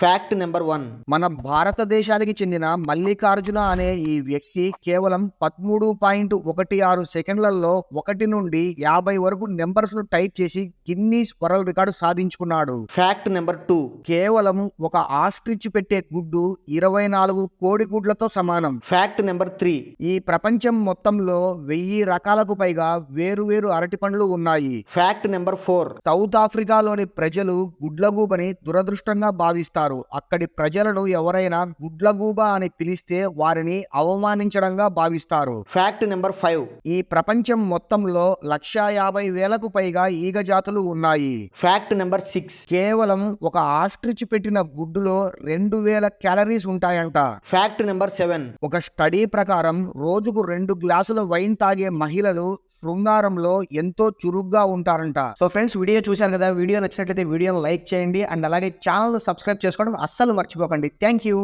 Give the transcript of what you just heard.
Fact number one మన భారతదేశానికి చెందిన మల్లికార్జున అనే ఈ వ్యక్తి కేవలం పదమూడు పాయింట్ ఒకటి ఆరు సెకండ్లలో ఒకటి నుండి యాభై వరకు నెంబర్స్ను టైప్ చేసి గిన్నీస్ వరల్డ్ రికార్డు సాధించుకున్నాడు. ఫ్యాక్ట్ నెంబర్ టూ కేవలం ఒక ఆస్ట్రిచ్ పెట్టే గుడ్డు ఇరవై నాలుగు కోడి గుడ్లతో సమానం. ఫ్యాక్ట్ నెంబర్ త్రీ ఈ ప్రపంచం మొత్తంలో వెయ్యి రకాలకు పైగా వేరువేరు అరటి పండ్లు ఉన్నాయి. ఫ్యాక్ట్ నెంబర్ ఫోర్ సౌత్ ఆఫ్రికాలోని ప్రజలు గుడ్లగూబని దురదృష్టంగా భావిస్తారు. అక్కడి ప్రజలను ఎవరైనా గుడ్లగూబ అని పిలిస్తే వారిని అవమానించడంగా భావిస్తారు. ఫ్యాక్ట్ నెంబర్ ఫైవ్ ఈ ప్రపంచం మొత్తంలో లక్షా యాభై వేలకు పైగా ఈగ జాతులు ఉన్నాయి. ఫ్యాక్ట్ నెంబర్ సిక్స్ కేవలం ఒక ఆస్ట్రిచ్ పెట్టిన గుడ్డులో రెండు వేల క్యాలరీస్ ఉంటాయంట. ఫ్యాక్ట్ నెంబర్ సెవెన్ ఒక స్టడీ ప్రకారం రోజుకు రెండు గ్లాసుల వైన్ తాగే మహిళలు శృంగారంలో ఎంతో చురుగ్గా ఉంటారంట. సో ఫ్రెండ్స్ వీడియో చూశారు కదా వీడియో నచ్చినట్లయితే వీడియోని లైక్ చేయండి. అండ్ అలాగే ఛానల్ సబ్స్క్రైబ్ చేసుకోవడం అస్సలు మర్చిపోకండి. Thank you